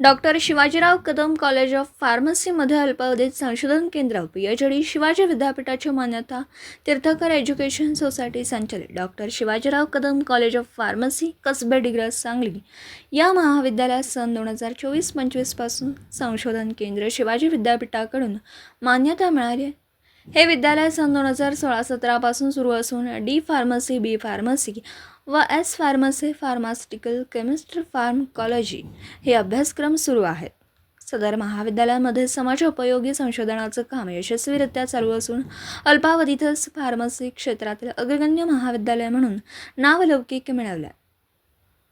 Doctor Shivajirao Kadam college of फार्मसीमध्ये अल्पावधीत संशोधन केंद्र पी एच डी शिवाजी विद्यापीठाची मान्यता तीर्थकर एज्युकेशन सोसायटी संचालित. Doctor Shivajirao Kadam college of pharmacy Kasbe Digras Sangli. या महाविद्यालयात सन दोन हजार चोवीस पंचवीसपासून संशोधन केंद्र शिवाजी विद्यापीठाकडून मान्यता मिळाली आहे. हे विद्यालय सन दोन हजार सोळा सतरापासून सुरू असून डी फार्मसी बी फार्मसी व S pharmacy pharmaceutical chemistry pharmacology हे अभ्यासक्रम सुरू आहेत. सदर महाविद्यालयामध्ये समाज उपयोगी संशोधनाचं काम यशस्वीरित्या चालू असून अल्पावधीतच फार्मसी क्षेत्रातील अग्रगण्य महाविद्यालय म्हणून नावलौकिक मिळवलं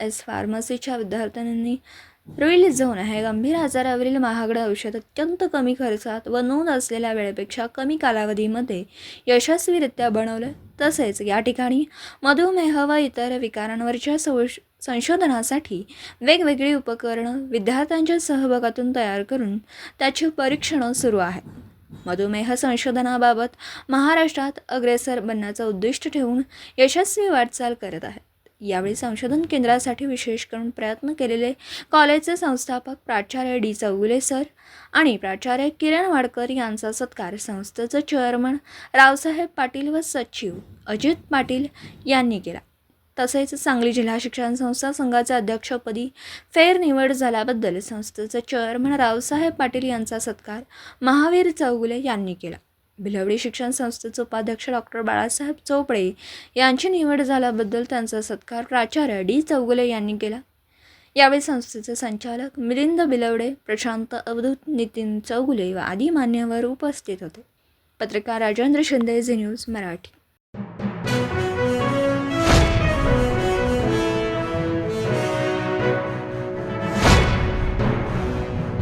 एस फार्मसीच्या विद्यार्थ्यांनी रुईलिझोन हे गंभीर आजारावरील महागडं औषध अत्यंत कमी खर्चात व नोंद असलेल्या वेळेपेक्षा कमी कालावधीमध्ये यशस्वीरित्या बनवलं तसेच या ठिकाणी मधुमेह व इतर विकारांवरच्या संश संशोधनासाठी वेगवेगळी उपकरणं विद्यार्थ्यांच्या सहभागातून तयार करून त्याची परीक्षणं सुरू आहेत मधुमेह संशोधनाबाबत महाराष्ट्रात अग्रेसर बनण्याचं उद्दिष्ट ठेवून यशस्वी वाटचाल करत आहे. यावेळी संशोधन केंद्रासाठी विशेष करून प्रयत्न केलेले कॉलेजचे संस्थापक प्राचार्य डी. चौगुले सर आणि प्राचार्य किरण वाडकर यांचा सत्कार संस्थेचं चेअरमन रावसाहेब पाटील व सचिव अजित पाटील यांनी केला. तसेच सांगली जिल्हा शिक्षण संस्था संघाच्या अध्यक्षपदी फेरनिवड झाल्याबद्दल संस्थेचे चेअरमन रावसाहेब पाटील यांचा सत्कार महावीर चौगुले यांनी केला. भिलवडी शिक्षण संस्थेचे उपाध्यक्ष डॉक्टर बाळासाहेब चोपडे यांची निवड झाल्याबद्दल त्यांचा सत्कार प्राचार्य डी चौगुले यांनी केला. यावेळी संस्थेचे संचालक मिलिंद बिलवडे प्रशांत अवधूत नितीन चौगुले व आदी मान्यवर उपस्थित होते. पत्रकार राजेंद्र शिंदे झी न्यूज मराठी.